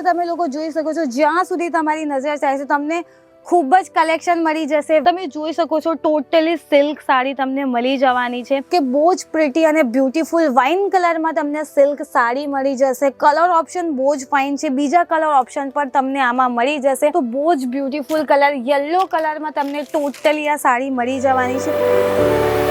રીતે તમે લોકો જોઈ શકો છો, જ્યાં સુધી તમારી નજર જાય છે, તમને ખૂબ જ કલેક્શન મળી જશે. તમે જોઈ શકો છો ટોટલી સિલ્ક સાડી તમને મળી જવાની છે. કે બહુ જ પ્રિટી અને બ્યુટીફુલ વાઇન કલરમાં તમને સિલ્ક સાડી મળી જશે. કલર ઓપ્શન બહુ જ ફાઇન છે. બીજા કલર ઓપ્શન પર તમને આમાં મળી જશે. તો બહુ જ બ્યુટીફુલ કલર યલો કલરમાં તમને ટોટલી આ સાડી મળી જવાની છે.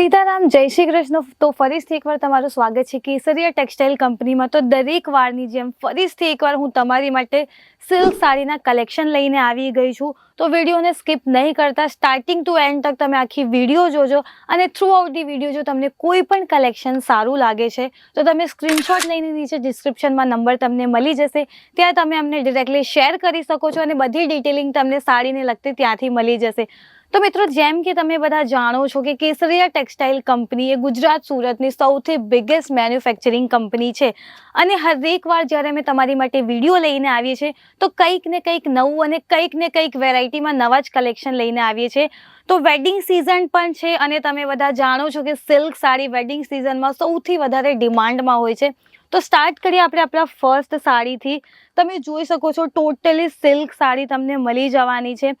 સીતારામ, જય શ્રી કૃષ્ણ. તો ફરીથી એકવાર તમારું સ્વાગત છે કેસરિયા ટેક્સટાઇલ કંપનીમાં. તો દરેક વારની જેમ ફરીથી એકવાર હું તમારી માટે સિલ્ક સાડીના કલેક્શન લઈને આવી ગઈ છું. તો વિડીયોને સ્કીપ નહીં કરતા સ્ટાર્ટિંગ ટુ એન્ડ તક તમે આખી વીડિયો જોજો અને થ્રુ આઉટ ધી વીડિયો જો તમને કોઈ પણ કલેક્શન સારું લાગે છે, તો તમે સ્ક્રીનશોટ લઈને નીચે ડિસ્ક્રિપ્શનમાં નંબર તમને મળી જશે. ત્યાં તમે અમને ડિરેક્ટલી શેર કરી શકો છો અને બધી ડિટેલિંગ તમને સાડીને લગતી ત્યાંથી મળી જશે. તો મિત્રો, જેમ કે તમે બધા જાણો છો કે કેસરિયા ટેક્સટાઇલ કંપની એ ગુજરાત સુરતની સૌથી બિગેસ્ટ મેન્યુફેક્ચરિંગ કંપની છે. અને હરેક વાર જ્યારે અમે તમારી માટે વીડિયો લઈને આવીએ છીએ, તો કંઈક ને કંઈક નવું અને કંઈક ને કંઈક વેરાયટીમાં નવા જ કલેક્શન લઈને આવીએ છીએ. તો વેડિંગ સિઝન પણ છે અને તમે બધા જાણો છો કે સિલ્ક સાડી વેડિંગ સિઝનમાં સૌથી વધારે ડિમાન્ડમાં હોય છે. તો સ્ટાર્ટ કરીએ આપણે આપણા ફર્સ્ટ સાડીથી. તમે જોઈ શકો છો ટોટલી સિલ્ક સાડી તમને મળી જવાની છે.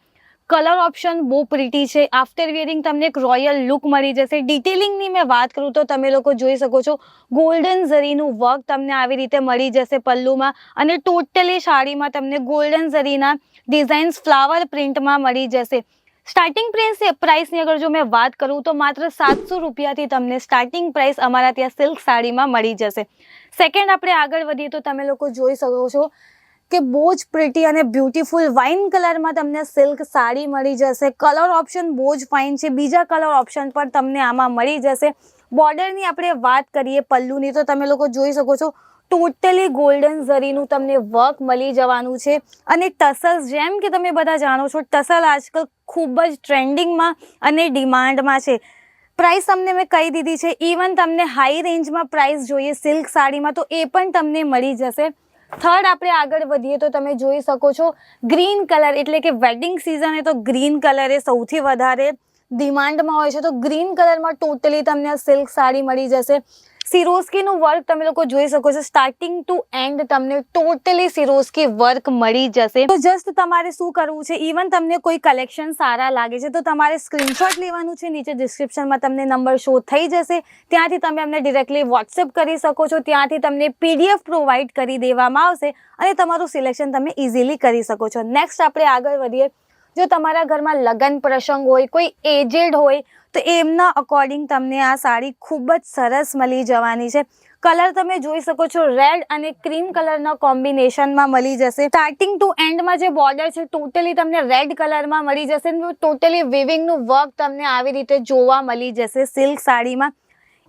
કલર ઓપ્શન બહુ પ્રિટી છે. આફ્ટર વિયરિંગ તમને એક રોયલ લુક મળી જશે. ડિટેલિંગની મેં વાત કરું તો તમે લોકો જોઈ શકો છો. ગોલ્ડન ઝરીનું વર્ક તમને આવી રીતે મળી જશે પલ્લુમાં. અને ટોટલી સાડીમાં તમને ગોલ્ડન ઝરીના ડિઝાઇન્સ ફ્લાવર પ્રિન્ટમાં મળી જશે. સ્ટાર્ટિંગ પ્રાઇસ પ્રાઇસની અગર જો મેં વાત કરું તો માત્ર સાતસો રૂપિયાથી તમને સ્ટાર્ટિંગ પ્રાઇસ અમારા ત્યાં સિલ્ક સાડીમાં મળી જશે. સેકન્ડ આપણે આગળ વધીએ તો તમે લોકો જોઈ શકો છો કે બહુ જ પ્રિટી અને બ્યુટીફુલ વાઇન કલરમાં તમને સિલ્ક સાડી મળી જશે. કલર ઓપ્શન બહુ જ ફાઇન છે. બીજા કલર ઓપ્શન પણ તમને આમાં મળી જશે. બોર્ડરની આપણે વાત કરીએ પલ્લુની, તો તમે લોકો જોઈ શકો છો ટોટલી ગોલ્ડન ઝરીનું તમને વર્ક મળી જવાનું છે. અને ટસલ જેમ કે તમે બધા જાણો છો ટસલ આજકાલ ખૂબ જ ટ્રેન્ડિંગમાં અને ડિમાન્ડમાં છે. પ્રાઇસ તમને મેં કહી દીધી છે. ઇવન તમને હાઈ રેન્જમાં પ્રાઇસ જોઈએ સિલ્ક સાડીમાં, તો એ પણ તમને મળી જશે. થર્ડ આપણે આગળ વધીએ તો તમે જોઈ શકો છો ગ્રીન કલર એટલે કે વેડિંગ સિઝન તો ગ્રીન કલર એ સૌથી વધારે ડિમાન્ડમાં હોય છે. તો ગ્રીન કલરમાં ટોટલી તમને સિલ્ક સાડી મળી જશે. સિરોસ્કીનું વર્ક તમે લોકો જોઈ શકો છો. સ્ટાર્ટિંગ ટુ એન્ડ તમને ટોટલી સિરોસ્કી વર્ક મળી જશે. તો જસ્ટ તમારે શું કરવું છે? ઇવન તમને કોઈ કલેક્શન સારા લાગે છે, તો તમારે સ્ક્રીનશોટ લેવાનું છે. નીચે ડિસ્ક્રિપ્શનમાં તમને નંબર શો થઈ જશે. ત્યાંથી તમે અમને ડિરેક્ટલી વોટ્સએપ કરી શકો છો. ત્યાંથી તમને પીડીએફ પ્રોવાઈડ કરી દેવામાં આવશે અને તમારું સિલેક્શન તમે ઇઝીલી કરી શકો છો. નેક્સ્ટ આપણે આગળ વધીએ. જો તમારા ઘરમાં લગ્ન પ્રસંગ હોય, કોઈ એજેડ હોય, તો એમના અકોર્ડિંગ તમને આ સાડી ખૂબ જ સરસ મળી જવાની છે. કલર તમે જોઈ શકો છો રેડ અને ક્રીમ કલરના કોમ્બિનેશનમાં મળી જશે. સ્ટાર્ટિંગ ટુ એન્ડમાં જે બોર્ડર છે ટોટલી તમને રેડ કલરમાં મળી જશે. ટોટલી વિવિંગનું વર્ક તમને આવી રીતે જોવા મળી જશે સિલ્ક સાડીમાં.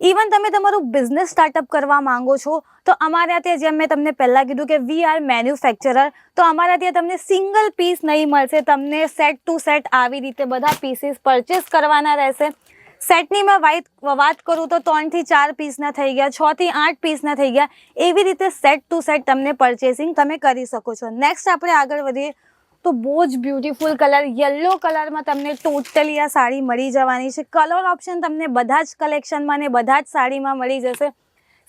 ઇવન તમે તમારું બિઝનેસ સ્ટાર્ટઅપ કરવા માંગો છો, તો અમારા ત્યાં જેમ મેં તમને પહેલાં કીધું કે વી આર મેન્યુફેક્ચરર તો અમારા ત્યાં તમને સિંગલ પીસ નહીં મળશે. તમને સેટ ટુ સેટ આવી રીતે બધા પીસીસ પરચેસ કરવાના રહેશે. સેટની મેં વાત કરું તો ત્રણથી ચાર પીસના થઈ ગયા, છથી આઠ પીસના થઈ ગયા. એવી રીતે સેટ ટુ સેટ તમને પરચેસિંગ તમે કરી શકો છો. નેક્સ્ટ આપણે આગળ વધીએ. તો બહુ જ બ્યુટીફુલ કલર યલો કલરમાં તમને ટોટલી આ સાડી મળી જવાની છે. કલર ઓપ્શન તમને બધા જ કલેક્શનમાં ને બધા જ સાડીમાં મળી જશે.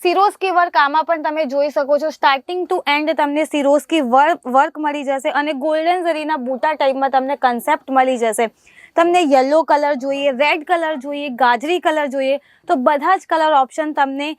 સિરોસ્કી વર્ક આમાં પણ તમે જોઈ શકો છો. સ્ટાર્ટિંગ ટુ એન્ડ તમને સિરોસ્કી વર્ક વર્ક મળી જશે અને ગોલ્ડન ઝરીના બૂટા ટાઈપમાં તમને કન્સેપ્ટ મળી જશે. તમને યલો કલર જોઈએ રેડ કલર જોઈએ, ગાજરી કલર જોઈએ, તો બધા જ કલર ઓપ્શન તમને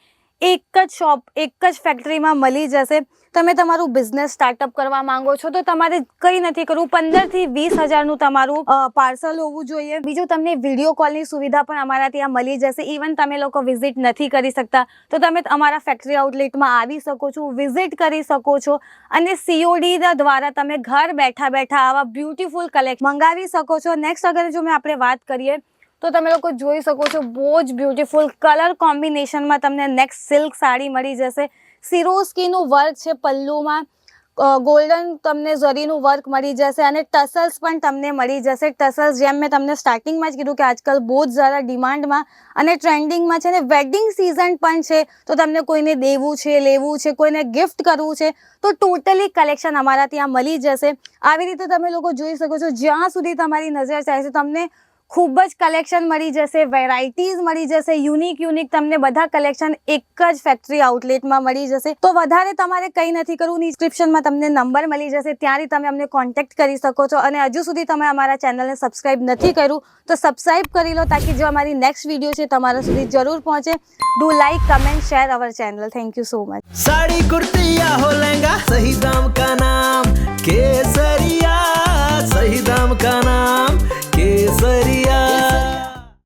એક જ શોપ એક જ ફેક્ટરીમાં મળી જશે. તમે તમારું બિઝનેસ સ્ટાર્ટઅપ કરવા માંગો છો, તો તમારે કંઈ નથી કરવું. પંદરથી વીસ હજારનું તમારું પાર્સલ હોવું જોઈએ. બીજું, તમને વીડિયો કોલની સુવિધા પણ અમારા ત્યાં મળી જશે. ઇવન તમે લોકો વિઝિટ નથી કરી શકતા. તો તમે અમારા ફેક્ટરી આઉટલેટમાં આવી શકો છો વિઝિટ કરી શકો છો. અને સીઓડી દ્વારા તમે ઘર બેઠા બેઠા આવા બ્યુટીફુલ કલેક્ટ મંગાવી શકો છો. નેક્સ્ટ અગર જો મેં આપણે વાત કરીએ, તો તમે લોકો જોઈ શકો છો, બહુ જ બ્યુટીફુલ કલર કોમ્બિનેશનમાં તમને નેક્સ્ટ સિલ્ક સાડી મળી જશે. સિરોસ્કીનું વર્ક છે પલ્લુમાં. ગોલ્ડન તમને ઝરીનું વર્ક મળી જશે અને ટસલ્સ પણ તમને મળી જશે. ટસલ્સ જેમ મેં તમને સ્ટાર્ટિંગમાં જ કીધું કે આજકાલ બહુ જ ઝરા ડિમાન્ડમાં અને ટ્રેન્ડિંગમાં છે અને વેડિંગ સિઝન પણ છે. તો તમને કોઈને દેવું છે, લેવું છે, કોઈને ગિફ્ટ કરવું છે, તો ટોટલી કલેક્શન અમારા ત્યાં મળી જશે. આવી રીતે તમે લોકો જોઈ શકો છો જ્યાં સુધી તમારી નજર જાય છે, તમને ખૂબ જ કલેક્શન મળી જશે વેરાયટીઝ મળી જશે યુનિક યુનિક તમને બધા કલેક્શન એક જ ફેક્ટરી આઉટલેટમાં મળી જશે. તો વધારે તમારે કંઈ નથી કરવું ડિસ્ક્રિપ્શનમાં તમને નંબર મળી જશે ત્યારે તમે અમને કોન્ટેક્ટ કરી શકો છો. અને હજુ સુધી તમે અમારા ચેનલને સબસ્ક્રાઇબ નથી કર્યું, તો સબસ્ક્રાઈબ કરી લો તાકી જો અમારી નેક્સ્ટ વીડિયો છે તમારા સુધી જરૂર પહોંચે. Do like comment share our channel thank you so much sari kurti હો લહેંગા સહી કેસરી